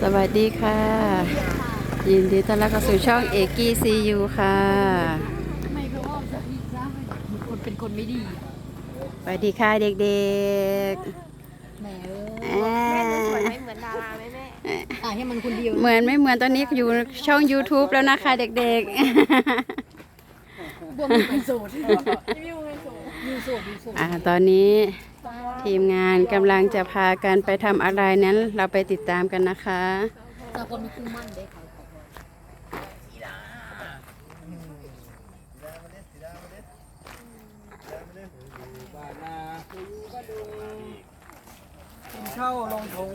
สวัสดีค่ะ ยินดีต้อนรับเข้าสู่ช่องเอกีซียูค่ะทำไมเขาอ้อมสักทีซะคนเป็นคนไม่ดีอะสวัสดีค่ะเด็กแหมเๆอ้ยอ่าแม่จะสวยไม่เหมือนดาราไหมแม่อะให้มันคนเดียวเหมือนไม่เหมือนตอนนี้อยู่ช่อง YouTube แล้วนะคะเด็กบวมเป็นโสดรีวิวเงินสูงอยู่โสดอยู่โสด ๆ อ่าตอนนี้ ทีมงานกำลังจะพากันไปทำอะไรนั้น เราไปติดตามกันนะคะแต่คนมีคู่มั่นเขาบ้าลงทงลงทง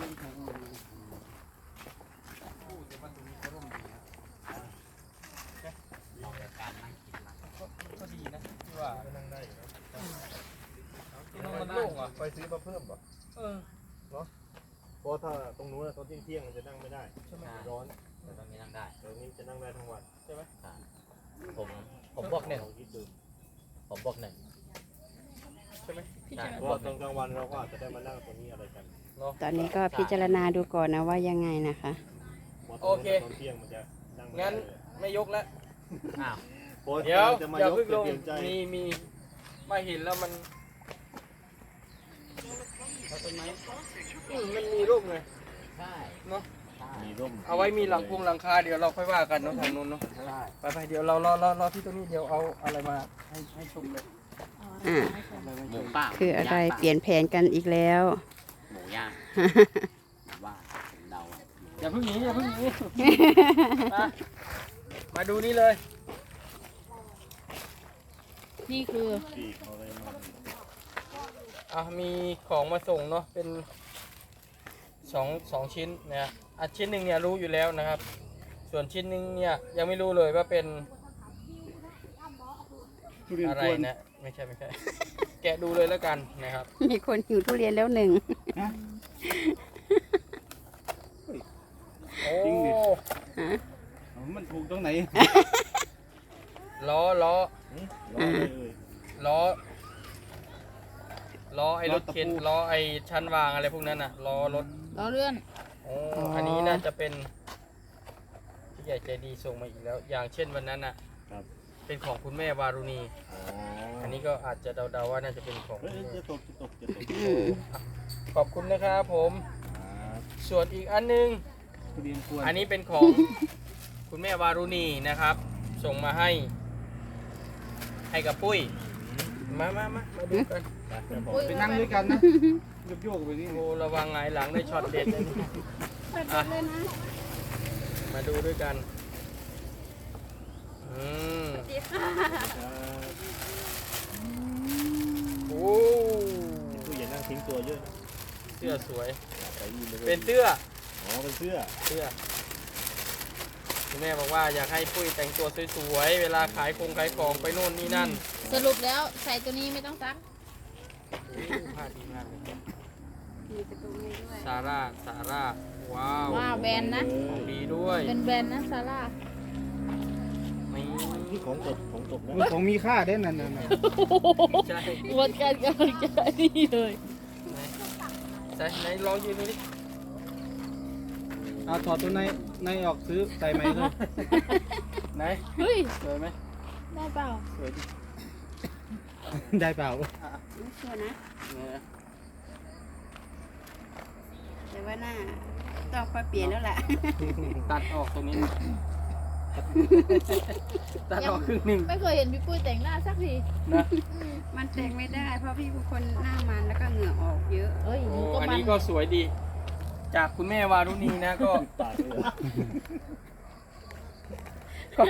ลงทงก็ดีนะที่ว่านั่งได้ที่นั่งมันโล่งอะ ไปซื้อมาเพิ่มป่ะเออเพราะถ้าตรงนู้นตอนเที่ยงเที่ยงๆมันจะนั่งไม่ได้ใช่ไหมร้อนแต่ตอนนี้นั่งได้เดี๋ยวนี้จะนั่งได้ทั้งวันใช่ไหมผมผมบวกหนึ่งลองคิดดูผมบวกหนึ่งใช่ไหมใช่เพบราะวว่ากหตอนึ่นงกลางวันเราก็อาจจะได้มานั่งตรงนี้อะไรกันตอนนี้ก็พิจารณาดูก่อนนะว่ายังไงนะคะเพราะตรงนู้นตอนเที่ยงมันจะนั่งไม่ได้งั้นเลยไม่ยกแล้วอ้าวเพราะเดี๋ยวจะมาอย่ายกเพิ่งลจะงเปลี่ยนใจมีมีมาเห็นแล้วมัน อืมมันมีรูปไงใช่เนาะมีร่มเอาไว้มีหลังพุงหลังคาเดี๋ยวเราค่อยว่ากันเนาะทางนู้นเนาะใช่ไปไปเดี๋ยวเรารอรอรอที่ตรงนี้เดี๋ยวเอาอะไรมาให้ให้ชมเลยอ่าอะไรมาหชมูมป่าคืออะไรเปลี่ยนแผนกันอีกแล้ว หมูย่างว่าผมเดาอะอย่าเพิ่งหนีอย่าเพิ่งหนีมามาดูนี่เลยนี่คือปีกเอาอะไรมาอะมีของมาส่งเนาะเป็นสองสองชิ้นนะอะชิ้นหนึ่งเนี่ยรู้อยู่แล้วนะครับ ส่วนชิ้นหนึ่งเนี่ยยังไม่รู้เลยว่าเป็นอะไรนะไม่ใช่ไม่ใช่ แกะดูเลยแล้วกันนะครับ มีคนหิวทุเรียนแล้วหนึ่งโอ้มันถูกตรงไหนล้อล้อรอเลยเอ่ยล้อ ล้อไอ้รถเข็นล้อไอ้ชั้นวางอะไรพวกนั้นน่ะล้อรถล้อเลื่อนโอ้อันนี้น่าจะเป็นผู้ใหญ่ใจดีส่งมาอีกแล้ว อย่างเช่นวันนั้นน่ะครับ เป็นของคุณแม่วารุณีอ๋ออันนี้ก็อาจจะเดาๆว่าน่าจะเป็นของเฮ้ยคุณแม่จะตกจะตกจะตกอืมขอบคุณนะครับผม ครับส่วนอีกอันหนึง ทุเรียนกวนอันนี้เป็นของ คุณแม่วารุณีนะครับ ส่งมาให้ ให้กับปุ้ย มามามามาดูกันไปนั่งด้วยกันนะโยกๆไปนี่โอ้ระวังไงายหลังได้ช็อตเด็ดเลยนี่อะมาดูด้วยกันอืมโอ้ผู้อย่านั่งทิ้งตัวเยอะนะเสื้อสวยใส่ยีนไปลยเป็นเสื้ออ๋อเป็นเสื้อเสื้อ คุณแม่บอกว่าอยากให้ปุ้ยแต่งตัวสวยๆ เวลาขายคงขายของไปโน่นนี่นั่นสรุปแล้วใส่ตัวนี้ไม่ต้องซักอู้ผ้าดีมากเลยซาร่าซาร่าว้าวว้าวแบรนด์นะ ของดีด้วยเป็นแบรนด์นะซาร่าไม่นี่ของตกของตกนะของมีค่าได้นั่นน่ะใช่วันการกำลังใจนี่เลยไหนใส่ไหนลองยืนดูดิ เอาถอดตัวในในออกซื้อใส่ไหมเลยไหนเฮ้ย สวยไหมได้เปล่าสวยดิได้เปล่าไม่ชัวร์นะ เนี่ยแต่ว่าหน้าต้องค่อยเปลี่ยนแล้วล่ะ ตัดออกตรงนี้ ตัดออกครึ่งหนึ่งไม่เคยเห็นพี่ปุ้ยแต่งหน้าสักทีนะมันแต่งไม่ได้ เพราะพี่เป็นคนหน้ามันแล้วก็เหงื่อออกเยอะ เอ้ยหโอ้นูก็อันมันนี้ก็สวยดี จากคุณแม่วารุณีนะก็ปากเลยเหรอขอบ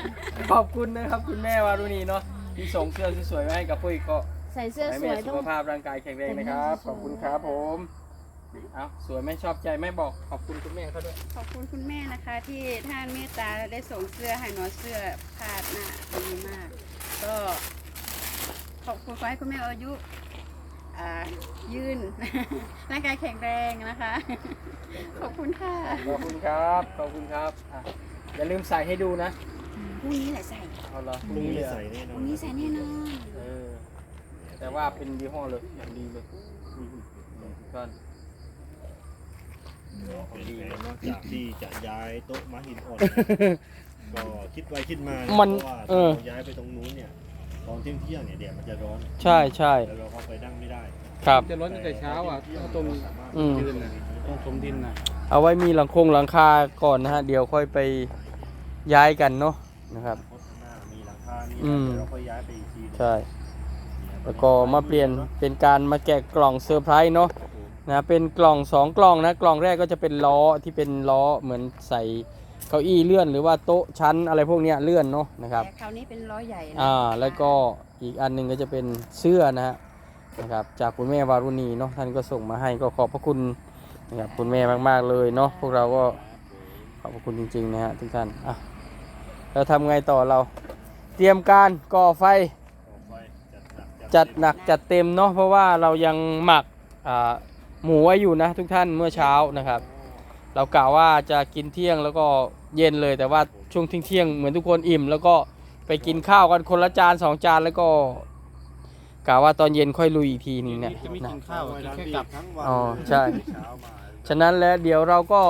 ขอบคุณนะครับ คุณแม่วารุณีเนาะที่ส่งเสื้อสวยๆมาให้กับปุ้ยก็ใส่เสื้อให้สแม่วยสุต้อขงภาพร่างกายแข็งแรงนะครับ ขอบคุณครับผมเอาสวยไหม่ชอบใจไม่บอกขอบคุณคุณแม่เขาด้วย ขอบคุณคุณแม่นะคะที่ท่านเมตตาได้ส่งเสื้อให้หนูเสื้อพาดหน้าดีมาก ก็ขอบคุณขอให้คุณแม่อายุอ่า ยืนร่างกายแข็งแรงนะคะ ขอบคุณค่ะขอบคุณครับ ขอบคุณครับอะอย่าลืมใส่ให้ดูนะพรุ่งนี้แหละใส่เอาเหรอพรุ่งนี้ใส่แน่นพอรุ่นงนี้ใส่แน่นอนเออแต่ว่าเป็นยี่ห้อเลยอย่างดีเลยก่อนของดีนอกจากที่จะย้ายโต๊ะม้าหินอ่อน ก็คิดไว้คิดมามัเพนราะว่าเอถ้าอเราย้ายไปตรงนู้นเนี่ย ตอนเที่ยงเที่ยงๆเนี่ยแดดมันจะร้อนใช่ใช่ แล้วเราก็ไปนั่งไม่ได้ครับ จะร้อนตั้งแต่เช้าอะเอาตรงอืม ยืนน่ะตรงสมดินน่ะเอาไว้มีหลังคงหลังคาก่อนนะฮะ เดี๋ยวค่อยไปย้ายกันเนาะนะครับ เพราะข้างหน้ามีหลังคามีอืมเดี๋ยวเราก็ย้ายไปอีกทีใช่ แล้วก็มาเปลี่ยนเป็นการมาแกะกล่องเซอร์ไพรส์เนาะนะเป็นกล่องสองกล่องนะ กล่องแรกก็จะเป็นล้อที่เป็นล้อเหมือนใส่ เก้าอี้เลื่อนหรือว่าโต๊ะชั้นอะไรพวกเนี้ยเลื่อนเนาะนะครับแต่คราวนี้เป็นล้อใหญ่นะอ่าแล้วก็อีกอันหนึ่งก็จะเป็นเสื้อนะฮะนะครับจากคุณแม่วารุณีเนาะท่านก็ส่งมาให้ก็ขอบพระคุณนะครับคุณแม่มากๆเลยเนาะพวกเราก็ขอบพระคุณจริงๆนะฮะทุกท่านอะแล้วทำไงต่อเรา เตรียมการก่อไฟต่อไปจัดหนักจัดหนักจัดเต็มเนาะเพราะว่าเรายังหมักอ่าหมูไว้อยู่นะทุกท่านเมื่อเช้านะครับ เรากะว่าจะกินเที่ยงแล้วก็เย็นเลย แต่ว่าช่วงเที่ยงๆเหมือนทุกคนอิ่ม แล้วก็ไปกินข้าวกันคนละจานสองจานแล้วก็กะว่าตอนเย็นค่อยลุยอีกทีหนึงเนี่ยจะไม่นะกินข้าวไว้กินล้างแค่ดีกลับทั้งวันอ๋อใช่ เช้ามาฉะนั้นแล้วเดี๋ยวเราก็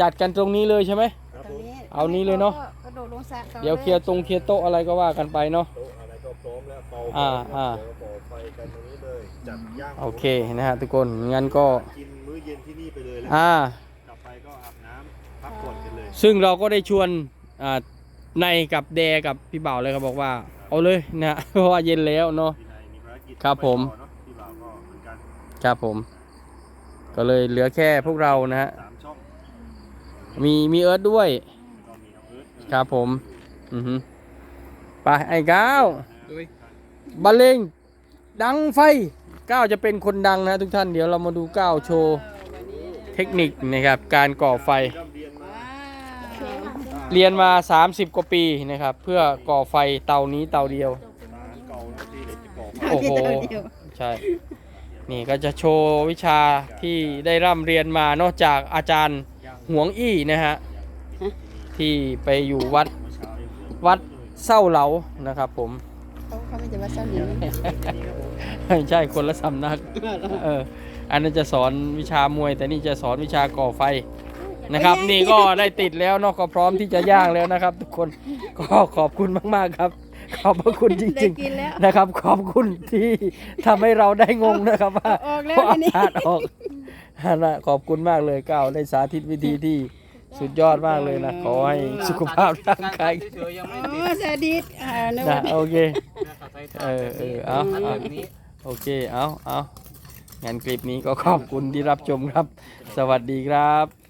จัดกันตรงนี้เลยใช่ไหม ครับตรผงมนี้เอานี้เลยเนอะ กระโดดลงสระต่อเดี๋ยวเคลียร์ตรงเคลียร์โต๊ะอะไรก็ว่ากันไปเนาะ โต๊ะอะไรก็พร้อมแล้วเตาอ่าพร้มอ่า เดี๋ยวก็ก่อไฟกันตรงนี้เลยจัดย่างโอเคนะฮะทุกคนงั้นก็ กินมื้อเย็นที่นี่ไปเลยแล้วอ่า ซึ่งเราก็ได้ชวนอ่าในกับแดกับพี่บ่าวเลยครับบอกว่า เอาเลยนะเพราะว่าเย็นแล้วเนาะที่ไหนมีภารกิจครับผมไปต่อเนอะที่บ่าวก็เหมือนกันครับผม ก็เลยเหลือแค่พวกเรานะฮะสามช่องมีมีเอิร์ธด้วยก็มีน้องเอิร์ธครับผม อือฮึไปไอ้ก้าวด้วยบรรเลงดังไฟก้าวจะเป็นคนดังนะทุกท่านเดี๋ยวเรามาดูก้าวโชว์วันนี้เทคนิคนะครับการก่อไฟ เรียนมา 30 กว่าปีนะครับ เพื่อก่อไฟเตานี้เตาเดียวตาเก่าแล้วที่เด็กจะก่อไฟโอ้โหเดี๋ยวใช่ นี่ก็จะโชว์วิชาที่ได้ร่ำเรียนมานอกจากอาจารย์หวงอี้นะฮะ ที่ไปอยู่วัดเมื่อเช้ายังเหลือวัดเศร้าเหลานะครับผม เขาเขาไม่จะว่าเจ้าหนี้ไม่ใช่คนละสำนัก เออ อันนั้นจะสอนวิชามวย แต่นี่จะสอนวิชาก่อไฟ นะครับ นี่ก็ได้ติดแล้วเนาะก็พร้อมที่จะย่างแล้วนะครับ ทุกคนก็ขอบคุณมาก ๆ ครับ ขอบพระคุณจได้ริงกินแล้ว ๆ นะครับ ขอบคุณที่ทำให้เราได้งงนะครับว่าออกแล้วเพราะทีนี้อากาศออกนะขอบคุณมากเลยก้าวได้สาธิตวิธีที่สุดยอดมากเลยนะขอให้สุขภาพร่างกายเฉยๆยังไม่โอ้ติดสวัสดีอ่าในนะวันนี้โอเค นะครับใส่เออเออเอาอันเอา แบบนี้ โอเค เอาเอางั้นคลิปนี้ก็ขอบคุณที่รับชมครับ สวัสดีครับ